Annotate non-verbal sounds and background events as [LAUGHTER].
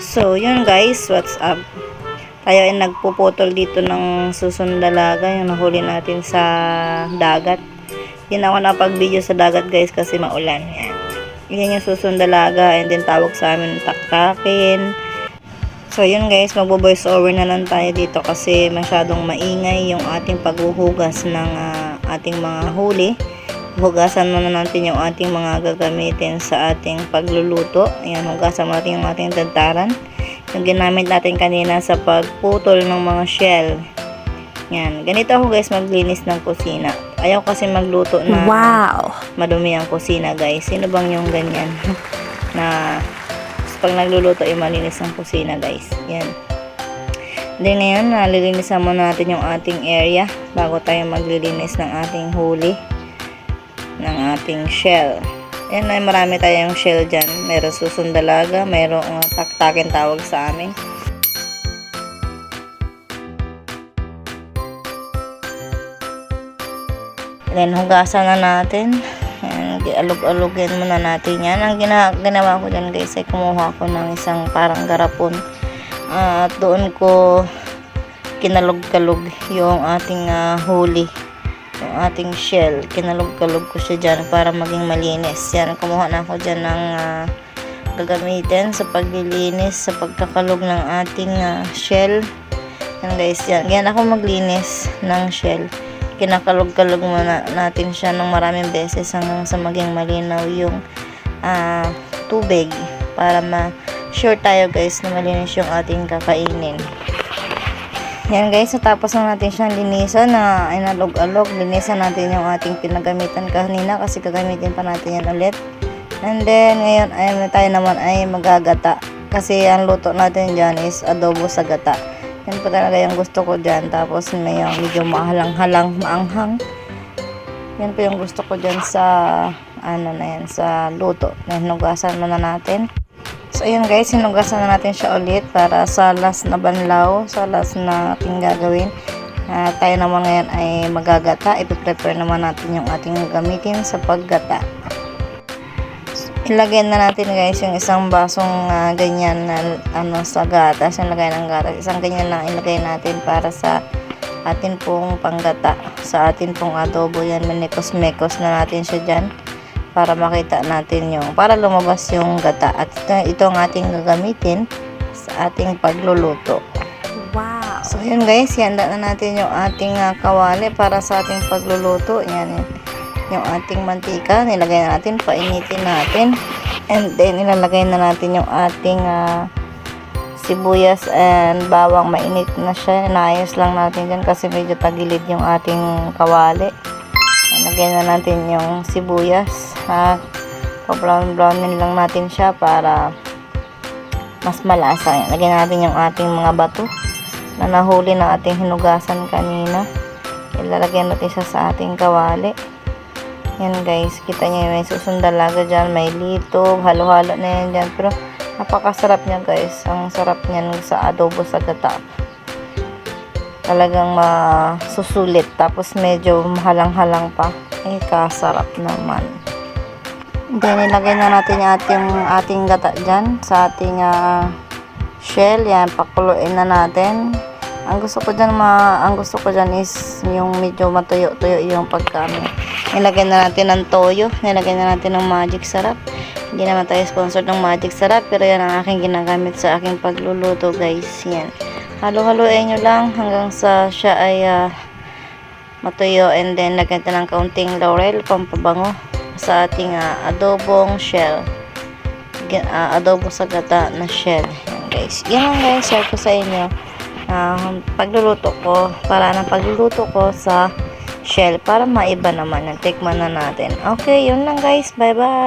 So, yun guys, what's up? Tayo ay nagpuputol dito ng susundalaga, yung nahuli natin sa dagat. Yan ako napag-video sa dagat guys kasi maulan. Yan. Yung susundalaga and then tawag sa amin taktakin. So yun guys, magbo-voice over na lang tayo dito kasi masyadong maingay yung ating paghuhugas ng ah, ating mga huli. Hugasan muna natin yung ating mga gagamitin sa ating pagluluto. Ayan, hugasan natin yung ating tantaran. Yung ginamit natin kanina sa pagputol ng mga shell. Yan, ganito ako guys maglinis ng kusina. Ayaw kasi magluto na Wow. madumi ang kusina guys. Sino bang yung ganyan? [LAUGHS] na pag nagluluto ay malinis ang kusina guys. Yan. Then ngayon, nalilinisan muna natin yung ating area bago tayo maglilinis ng ating huli ng ating shell. Yan ay marami tayong shell dyan. Meron susundalaga, merong uh, taktakin tawag sa amin. Then, hugasan na natin. Ayan, alog-alogin muna natin yan. Ang gina ginawa ko dyan guys ay kumuha ko ng isang parang garapon. Ah, At doon ko kinalog-kalog yung ating ah, huli. Yung ating shell. Kinalog-kalog ko siya dyan para maging malinis. Yan, kumuha na ako dyan ng ah, gagamitin sa paglilinis, sa pagkakalog ng ating ah, shell. Yan guys, yan. Yan ako maglinis ng shell kinakalog-kalog muna natin siya ng maraming beses hanggang sa maging malinaw yung ah, tubig para ma-sure tayo guys na malinis yung ating kakainin. Yan guys, natapos na natin siyang linisan na inalog-alog. Linisan natin yung ating pinagamitan kanina kasi gagamitin pa natin yan ulit. And then, ngayon ay tayo naman ay magagata. Kasi ang luto natin dyan is adobo sa gata. Yan po talaga yung gusto ko dyan. Tapos may yung medyo mahalang-halang, maanghang. Yan po yung gusto ko dyan sa, ano na yan, sa luto. Yan, hinugasan muna natin. So, ayun guys, hinugasan na natin siya ulit para sa last na banlaw, sa last na ating gagawin. Ah, tayo naman ngayon ay magagata. Ipiprepare naman natin yung ating gamitin sa paggata. Ilagay na natin guys yung isang basong ah, ganyan na ano sa gatas, yung lagay ng gatas. Isang ganyan lang ilagay natin para sa atin pong panggata. Sa atin pong adobo yan, minikos-mekos na natin siya dyan para makita natin yung, para lumabas yung gata. At ito, ito ang ating gagamitin sa ating pagluluto. Wow. So, yun guys, handa na natin yung ating ah, kawali para sa ating pagluluto. Yan, yan. Yung ating mantika, nilagay na natin, painitin natin. And then, ilalagay na natin yung ating ah, sibuyas and bawang. Mainit na siya. Naayos lang natin dyan kasi medyo tagilid yung ating kawali. Lagyan na natin yung sibuyas. Ha? Pa-brown-brownin lang natin siya para mas malasa. Lagyan natin yung ating mga bato na nahuli na ating hinugasan kanina. Ilalagay natin siya sa ating kawali. Yan guys, kita niyo may susundalaga dyan, may lito, halo-halo na yan dyan. Pero napakasarap niya guys. Ang sarap niyan sa adobo sa gata. Talagang masusulit. Tapos medyo mahalang-halang pa. Eh, kasarap naman. Then, ilagay na natin yung ating, ating gata dyan sa ating ah, shell. Yan, pakuluin na natin. Ang gusto ko dyan, ma, ang gusto ko dyan is yung medyo matuyo-tuyo yung pagkami. Nilagay na natin ng toyo. Nilagay na natin ng magic sarap. Hindi naman tayo sponsored ng magic sarap. Pero yan ang aking ginagamit sa aking pagluluto guys. Yan. Halo-haloin nyo lang hanggang sa siya ay ah, matuyo. And then lagyan natin ng kaunting laurel, pampabango sa ating ah, adobong shell. Ah, adobo sa gata na shell. Yan guys. Yan lang guys. Share ko sa inyo. Ah, pagluluto ko. Para ng pagluluto ko sa shell. Para maiba naman. Tikman na natin. Okay, yun lang guys. Bye bye.